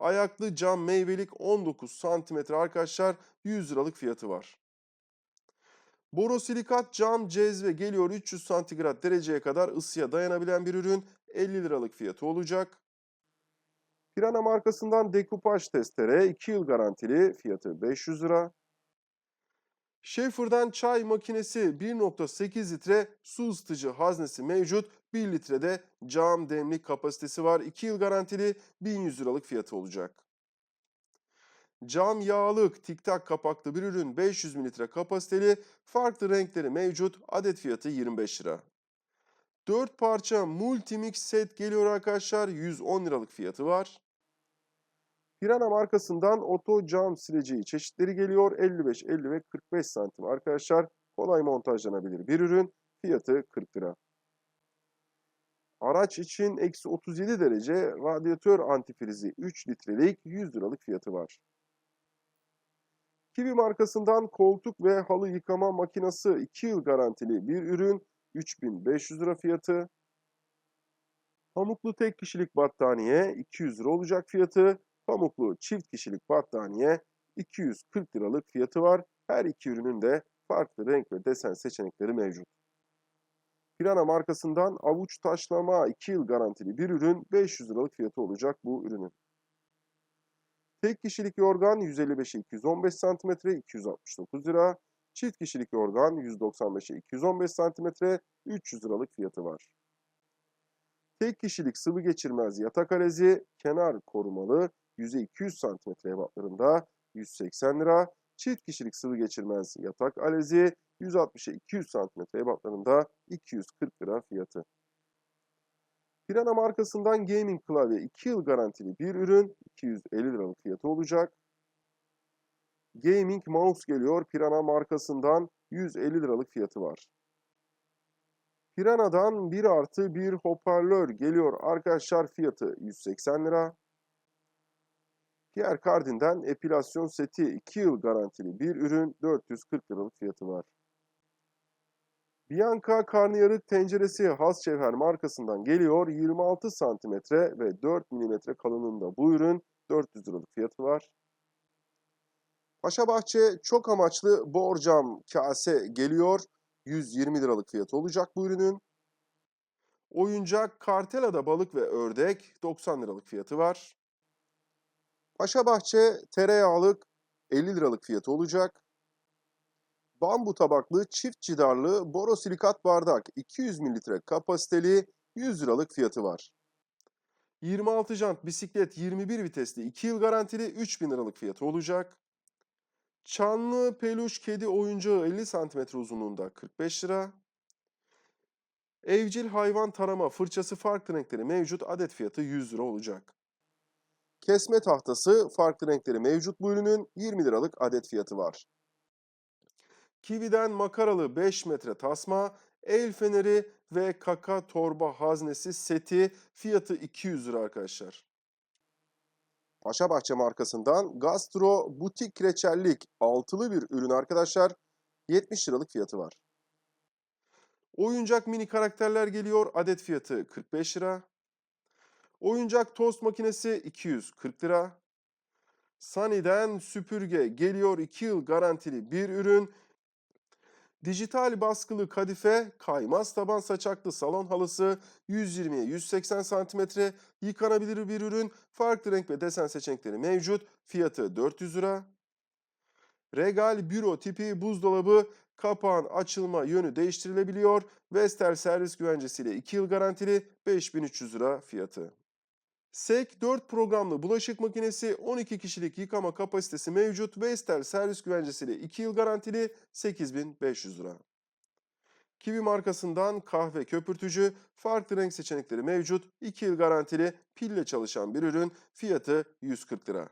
Ayaklı cam meyvelik 19 santimetre arkadaşlar 100 liralık fiyatı var. Borosilikat cam cezve geliyor 300 santigrat dereceye kadar ısıya dayanabilen bir ürün 50 liralık fiyatı olacak. Pirana markasından dekupaj testere 2 yıl garantili fiyatı 500 lira. Schaefer'dan çay makinesi 1.8 litre su ısıtıcı haznesi mevcut. 1 litrede cam demlik kapasitesi var. 2 yıl garantili 1100 liralık fiyatı olacak. Cam yağlık tiktak kapaklı bir ürün 500 mililitre kapasiteli. Farklı renkleri mevcut. Adet fiyatı 25 lira. 4 parça multimix set geliyor arkadaşlar. 110 liralık fiyatı var. Pirana markasından oto cam sileceği çeşitleri geliyor. 55, 50 ve 45 santim arkadaşlar. Kolay montajlanabilir bir ürün. Fiyatı 40 lira. Araç için eksi 37 derece radyatör antifrizi 3 litrelik 100 liralık fiyatı var. Kiwi markasından koltuk ve halı yıkama makinesi 2 yıl garantili bir ürün 3500 lira fiyatı. Pamuklu tek kişilik battaniye 200 lira olacak fiyatı. Pamuklu çift kişilik battaniye 240 liralık fiyatı var. Her iki ürünün de farklı renk ve desen seçenekleri mevcut. Pirana markasından avuç taşlama 2 yıl garantili bir ürün 500 liralık fiyatı olacak bu ürünün. Tek kişilik yorgan 155'e 215 cm 269 lira. Çift kişilik yorgan 195'e 215 cm 300 liralık fiyatı var. Tek kişilik sıvı geçirmez yatak alezi kenar korumalı yüzey 200 cm ebatlarında 180 lira. Çift kişilik sıvı geçirmez yatak alezi 160'a 200 cm ebatlarında 240 lira fiyatı. Pirana markasından gaming klavye 2 yıl garantili bir ürün 250 liralık fiyatı olacak. Gaming mouse geliyor Pirana markasından 150 liralık fiyatı var. Pirana'dan 1 artı 1 hoparlör geliyor arkadaşlar fiyatı 180 lira. Pierre Cardin'den epilasyon seti 2 yıl garantili bir ürün 440 liralık fiyatı var. Bianca karnıyarık tenceresi Has Cevher markasından geliyor. 26 cm ve 4 mm kalınlığında bu ürün 400 liralık fiyatı var. Paşabahçe çok amaçlı borcam kase geliyor. 120 liralık fiyatı olacak bu ürünün. Oyuncak Kartela'da balık ve ördek 90 liralık fiyatı var. Paşabahçe tereyağlık 50 liralık fiyatı olacak. Bambu tabaklı çift cidarlı borosilikat bardak 200 mililitre kapasiteli 100 liralık fiyatı var. 26 jant bisiklet 21 vitesli 2 yıl garantili 3000 liralık fiyatı olacak. Çanlı peluş kedi oyuncağı 50 cm uzunluğunda 45 lira. Evcil hayvan tarama fırçası farklı renkleri mevcut adet fiyatı 100 lira olacak. Kesme tahtası farklı renkleri mevcut bu ürünün 20 liralık adet fiyatı var. Kiwi'den makaralı 5 metre tasma, el feneri ve kaka torba haznesi seti fiyatı 200 lira arkadaşlar. Paşabahçe markasından Gastro Butik Reçellik altılı bir ürün arkadaşlar. 70 liralık fiyatı var. Oyuncak mini karakterler geliyor. Adet fiyatı 45 lira. Oyuncak tost makinesi 240 lira. Sunny'den süpürge geliyor 2 yıl garantili bir ürün. Dijital baskılı kadife, kaymaz taban saçaklı salon halısı 120'ye 180 cm yıkanabilir bir ürün. Farklı renk ve desen seçenekleri mevcut. Fiyatı 400 lira. Regal büro tipi buzdolabı kapağın açılma yönü değiştirilebiliyor. Vestel servis güvencesiyle 2 yıl garantili 5300 lira fiyatı. SEK 4 programlı bulaşık makinesi 12 kişilik yıkama kapasitesi mevcut. Vestel servis güvencesiyle 2 yıl garantili 8500 lira. Kiwi markasından kahve köpürtücü farklı renk seçenekleri mevcut. 2 yıl garantili pille çalışan bir ürün fiyatı 140 lira.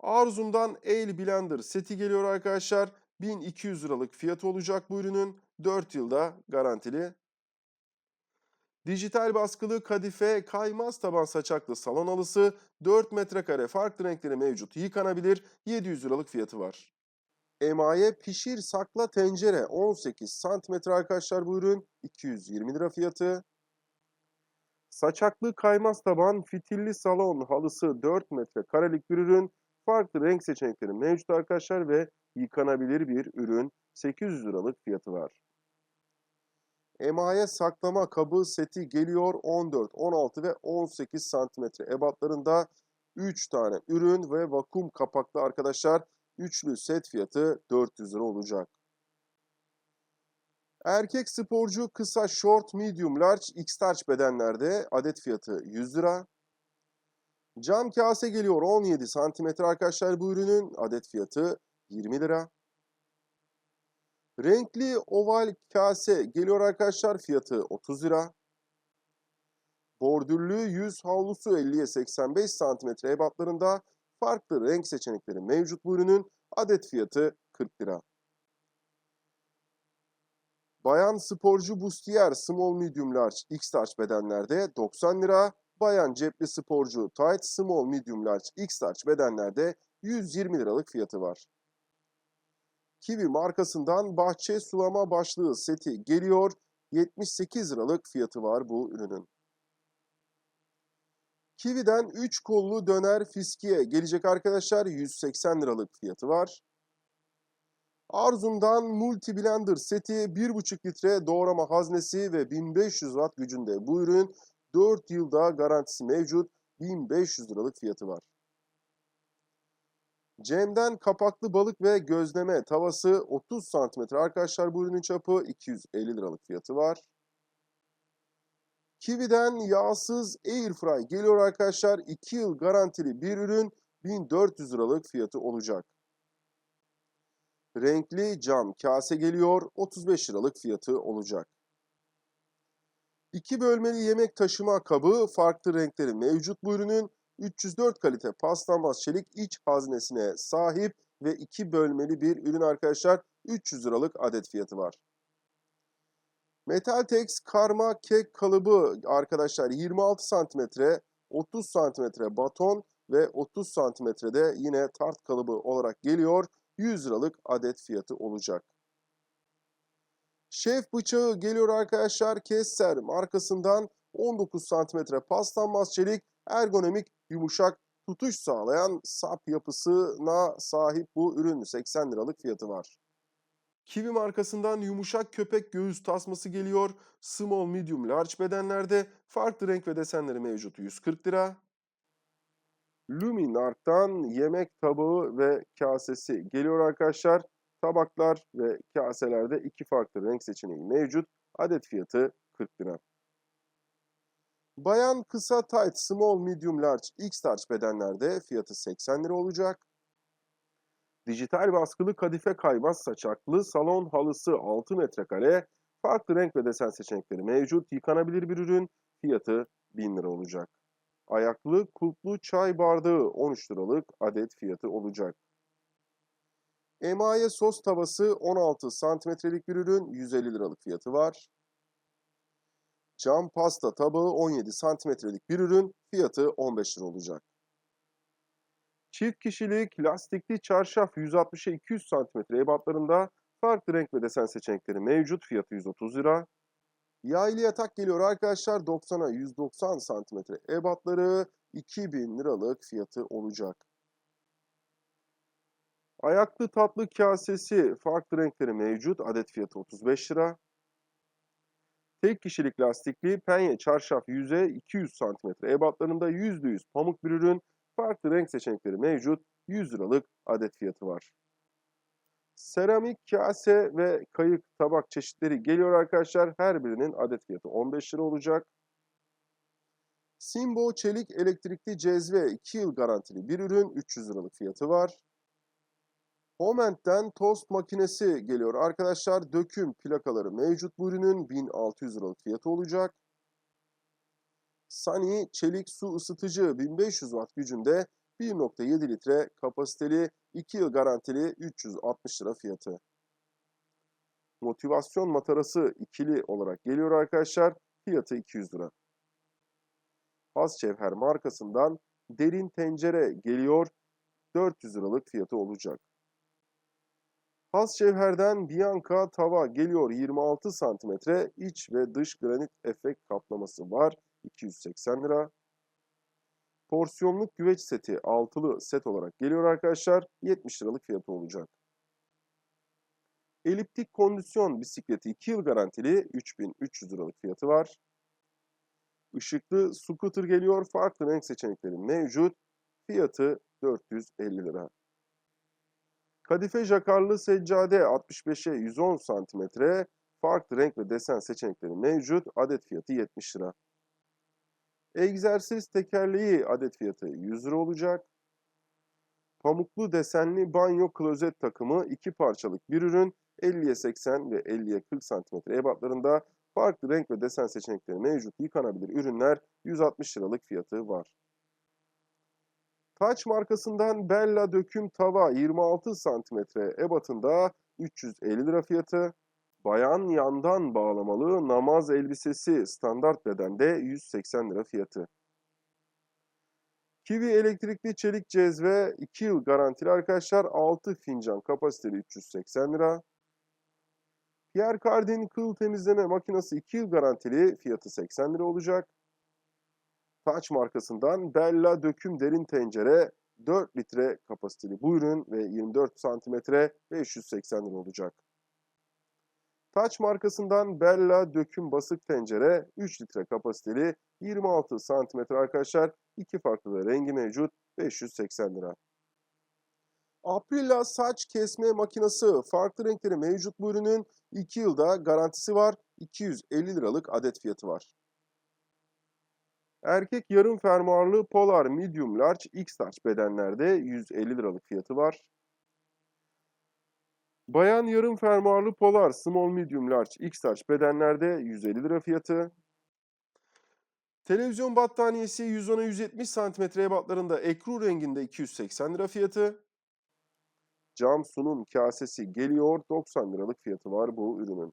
Arzum'dan El Blender seti geliyor arkadaşlar. 1200 liralık fiyatı olacak bu ürünün. 4 yılda garantili. Dijital baskılı kadife kaymaz taban saçaklı salon halısı 4 metrekare farklı renkleri mevcut yıkanabilir 700 liralık fiyatı var. Emaye pişir sakla tencere 18 santimetre arkadaşlar bu ürün 220 lira fiyatı. Saçaklı kaymaz taban fitilli salon halısı 4 metrekarelik bir ürün. Farklı renk seçenekleri mevcut arkadaşlar ve yıkanabilir bir ürün. 800 liralık fiyatı var. Emaye saklama kabı seti geliyor 14, 16 ve 18 santimetre ebatlarında 3 tane ürün ve vakum kapaklı arkadaşlar. Üçlü set fiyatı 400 lira olacak. Erkek sporcu kısa short, medium, large, x-large bedenlerde adet fiyatı 100 lira. Cam kase geliyor 17 santimetre arkadaşlar bu ürünün adet fiyatı 20 lira. Renkli oval kase geliyor arkadaşlar fiyatı 30 lira. Bordürlü yüz havlusu 50'ye 85 santimetre ebatlarında farklı renk seçenekleri mevcut bu ürünün adet fiyatı 40 lira. Bayan sporcu bustiyer small medium large x large bedenlerde 90 lira. Bayan cepli sporcu tight small medium large x large bedenlerde 120 liralık fiyatı var. Kiwi markasından bahçe sulama başlığı seti geliyor. 78 liralık fiyatı var bu ürünün. Kiwi'den 3 kollu döner fiskiye gelecek arkadaşlar 180 liralık fiyatı var. Arzum'dan Multi Blender seti 1,5 litre doğrama haznesi ve 1500 watt gücünde bu ürün 4 yılda garantisi mevcut 1500 liralık fiyatı var. Cem'den kapaklı balık ve gözleme tavası 30 cm arkadaşlar bu ürünün çapı 250 liralık fiyatı var. Kiwi'den yağsız Airfry geliyor arkadaşlar 2 yıl garantili bir ürün 1400 liralık fiyatı olacak. Renkli cam kase geliyor 35 liralık fiyatı olacak. İki bölmeli yemek taşıma kabı farklı renkleri mevcut bu ürünün 304 kalite paslanmaz çelik iç haznesine sahip ve iki bölmeli bir ürün arkadaşlar 300 liralık adet fiyatı var. Metaltex karma kek kalıbı arkadaşlar 26 santimetre 30 santimetre baton ve 30 santimetrede yine tart kalıbı olarak geliyor. 100 liralık adet fiyatı olacak. Şef bıçağı geliyor arkadaşlar Kesser markasından 19 santimetre paslanmaz çelik ergonomik yumuşak tutuş sağlayan sap yapısına sahip bu ürün 80 liralık fiyatı var. Kiwi markasından yumuşak köpek göğüs tasması geliyor. Small, medium, large bedenlerde farklı renk ve desenleri mevcut 140 lira. Luminark'tan yemek tabağı ve kasesi geliyor arkadaşlar. Tabaklar ve kaselerde iki farklı renk seçeneği mevcut. Adet fiyatı 40 lira. Bayan kısa tight, small, medium, large, x large bedenlerde fiyatı 80 lira olacak. Dijital baskılı kadife kaymaz saçaklı salon halısı 6 metrekare. Farklı renk ve desen seçenekleri mevcut. Yıkanabilir bir ürün. Fiyatı 1000 lira olacak. Ayaklı kulplu çay bardağı 13 liralık adet fiyatı olacak. Emaye sos tavası 16 santimetrelik bir ürün 150 liralık fiyatı var. Cam pasta tabağı 17 santimetrelik bir ürün fiyatı 15 lira olacak. Çift kişilik lastikli çarşaf 160'a 200 santimetre ebatlarında farklı renk ve desen seçenekleri mevcut fiyatı 130 lira. Yaylı yatak geliyor arkadaşlar 90'a 190 santimetre ebatları 2000 liralık fiyatı olacak. Ayaklı tatlı kasesi farklı renkleri mevcut adet fiyatı 35 lira. Tek kişilik lastikli penye çarşaf yüze 200 cm ebatlarında %100 pamuk bir ürün. Farklı renk seçenekleri mevcut. 100 liralık adet fiyatı var. Seramik kase ve kayık tabak çeşitleri geliyor arkadaşlar. Her birinin adet fiyatı 15 lira olacak. Simbo çelik elektrikli cezve 2 yıl garantili bir ürün 300 liralık fiyatı var. Homent'ten tost makinesi geliyor. Arkadaşlar döküm plakaları mevcut bu ürünün 1600 liralık fiyatı olacak. Sunny çelik su ısıtıcı 1500 watt gücünde 1.7 litre kapasiteli 2 yıl garantili 360 lira fiyatı. Motivasyon matarası ikili olarak geliyor arkadaşlar. Fiyatı 200 lira. Has Cevher markasından derin tencere geliyor. 400 liralık fiyatı olacak. Has Cevher'den Bianca tava geliyor 26 santimetre iç ve dış granit efekt kaplaması var. 280 lira. Porsiyonluk güveç seti altılı set olarak geliyor arkadaşlar. 70 liralık fiyatı olacak. Eliptik kondisyon bisikleti 2 yıl garantili 3300 liralık fiyatı var. Işıklı scooter geliyor. Farklı renk seçenekleri mevcut. Fiyatı 450 lira. Kadife jakarlı seccade 65'e 110 cm. Farklı renk ve desen seçenekleri mevcut. Adet fiyatı 70 lira. Egzersiz tekerleği adet fiyatı 100 lira olacak. Pamuklu desenli banyo klozet takımı iki parçalık bir ürün 50'ye 80 ve 50'ye 40 cm ebatlarında farklı renk ve desen seçenekleri mevcut yıkanabilir ürünler 160 liralık fiyatı var. Taç markasından Bella döküm tava 26 cm ebatında 350 lira fiyatı. Bayan yandan bağlamalı namaz elbisesi standart bedende 180 lira fiyatı. Kiwi elektrikli çelik cezve 2 yıl garantili arkadaşlar 6 fincan kapasiteli 380 lira. Pierre Cardin kıl temizleme makinesi 2 yıl garantili fiyatı 80 lira olacak. Taç markasından Bella döküm derin tencere 4 litre kapasiteli bu ürün ve 24 santimetre 580 lira olacak. Taç markasından Bella döküm basık tencere 3 litre kapasiteli 26 santimetre arkadaşlar. iki farklı da rengi mevcut 580 lira. Aprila saç kesme makinesi farklı renkleri mevcut bu ürünün 2 yılda garantisi var. 250 liralık adet fiyatı var. Erkek yarım fermuarlı Polar Medium Large X-Large bedenlerde 150 liralık fiyatı var. Bayan yarım fermuarlı Polar Small Medium Large X-Large bedenlerde 150 lira fiyatı. Televizyon battaniyesi 110'a 170 cm ebatlarında ekru renginde 280 lira fiyatı. Cam sunum kasesi geliyor 90 liralık fiyatı var bu ürünün.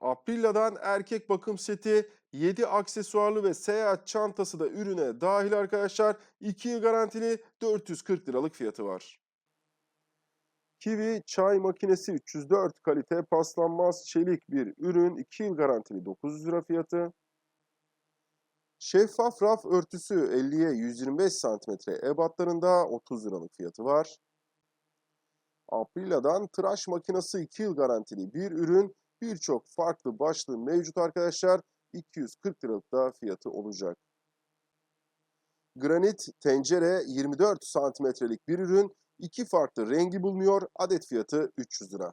Aprilia'dan erkek bakım seti 7 aksesuarlı ve seyahat çantası da ürüne dahil arkadaşlar. 2 yıl garantili 440 liralık fiyatı var. Kiwi çay makinesi 304 kalite paslanmaz çelik bir ürün 2 yıl garantili 900 lira fiyatı. Şeffaf raf örtüsü 50'ye 125 cm ebatlarında 30 liralık fiyatı var. Aprilia'dan tıraş makinesi 2 yıl garantili bir ürün birçok farklı başlığı mevcut arkadaşlar. 240 liralık da fiyatı olacak. Granit tencere 24 santimetrelik bir ürün. iki farklı rengi bulunuyor. Adet fiyatı 300 lira.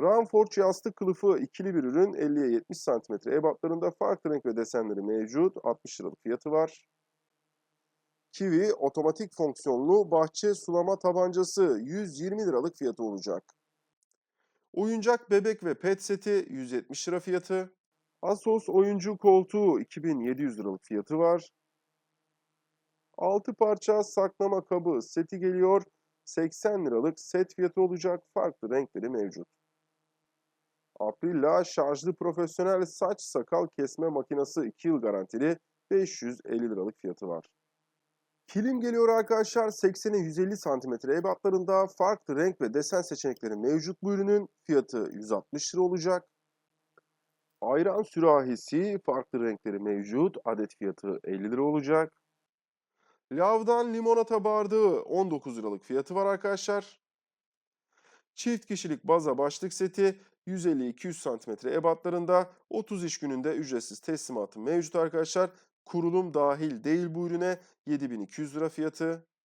Ramforge yastık kılıfı ikili bir ürün. 50'ye 70 santimetre ebatlarında farklı renk ve desenleri mevcut. 60 liralık fiyatı var. Kiwi otomatik fonksiyonlu bahçe sulama tabancası 120 liralık fiyatı olacak. Oyuncak bebek ve pet seti 170 lira fiyatı. Asos oyuncu koltuğu 2700 liralık fiyatı var. 6 parça saklama kabı seti geliyor. 80 liralık set fiyatı olacak. Farklı renkleri mevcut. Aprilla şarjlı profesyonel saç sakal kesme makinesi 2 yıl garantili 550 liralık fiyatı var. Kilim geliyor arkadaşlar 80'e 150 cm ebatlarında farklı renk ve desen seçenekleri mevcut bu ürünün fiyatı 160 lira olacak. Ayran sürahisi farklı renkleri mevcut adet fiyatı 50 lira olacak. Lavdan limonata bardağı 19 liralık fiyatı var arkadaşlar. Çift kişilik baza başlık seti 150-200 cm ebatlarında 30 iş gününde ücretsiz teslimatı mevcut arkadaşlar. Kurulum dahil değil bu ürüne 7200 lira fiyatı.